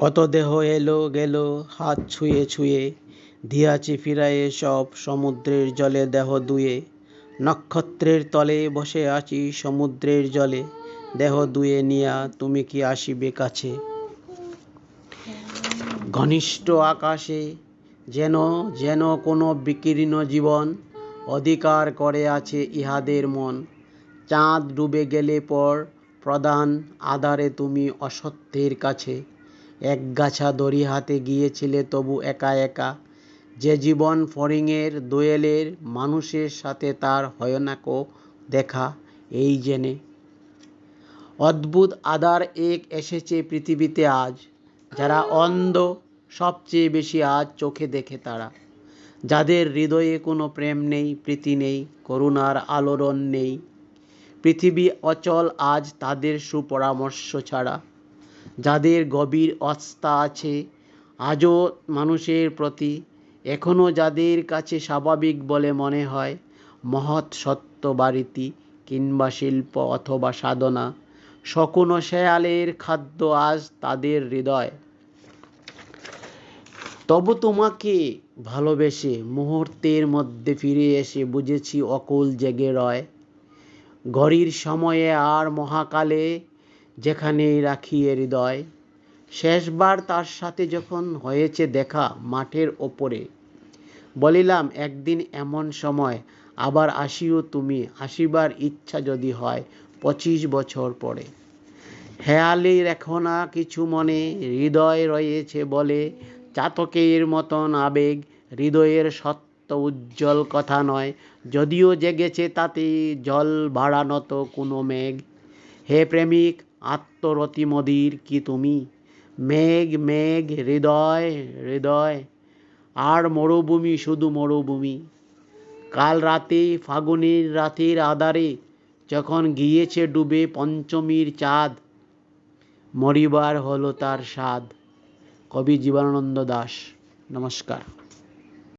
কত দেহ এলো, গেল, হাত ছুঁয়ে ছুঁয়ে দিয়াছি ফিরায়ে সব সমুদ্রের জলে দেহ দুয়ে। নক্ষত্রের তলে বসে আছি সমুদ্রের জলে, দেহ দুয়ে নিয়া তুমি কি আসিবে কাছে? ঘনিষ্ঠ আকাশে যেন যেন কোনো বিকীর্ণ জীবন অধিকার করে আছে ইহাদের মন। চাঁদ ডুবে গেলে পর প্রধান আধারে তুমি অসত্যের কাছে। একগাছা দড়ি হাতে গিয়েছিলে তবু একা একা। যে জীবন ফড়িংয়ের দোয়েলের মানুষের সাথে তার হয় না কো দেখা, এই জেনে। অদ্ভুত আদার এক এসেছে পৃথিবীতে আজ, যারা অন্ধ সবচেয়ে বেশি আজ চোখে দেখে তারা। যাদের হৃদয়ে কোনো প্রেম নেই, প্রীতি নেই, করুণার আলোড়ন নেই। পৃথিবী অচল আজ তাদের সুপরামর্শ ছাড়া। যাদের গভীর আস্থা আছে, আজও মানুষের প্রতি এখনও যাদের কাছে স্বাভাবিক বলে মনে হয়, মহৎ সত্য বাড়িতি কিংবা শিল্প অথবা সাধনা শকুন শেয়ালের খাদ্য আজ তাদের হৃদয়। তবু তোমাকে ভালোবেসে মুহূর্তের মধ্যে ফিরে এসে বুঝেছি অকুল জেগে রয়। ঘড়ির সময়ে আর মহাকালে যেখানেই রাখি এ হৃদয়, শেষবার তার সাথে যখন হয়েছে দেখা মাঠের ওপরে। বলিলাম, একদিন এমন সময় আবার আসিও তুমি, আসিবার ইচ্ছা যদি হয় পঁচিশ বছর পরে। হেয়ালি রেখো না কিছু মনে, হৃদয় রয়েছে বলে চাতকের মতন আবেগ, হৃদয়ের সত্য উজ্জ্বল কথা নয়, যদিও জেগেছে তাতে জল ভাড়ানত কোনো মেঘ। হে প্রেমিক আত্মরতি মদির কি তুমি? মেঘ মেঘ, হৃদয় হৃদয়, আর মরুভূমি শুধু মরুভূমি। কাল রাতে ফাগুনের রাতের আধারে যখন গিয়েছে ডুবে পঞ্চমীর চাঁদ, মরিবার হলো তার স্বাদ। কবি জীবনানন্দ দাস, নমস্কার।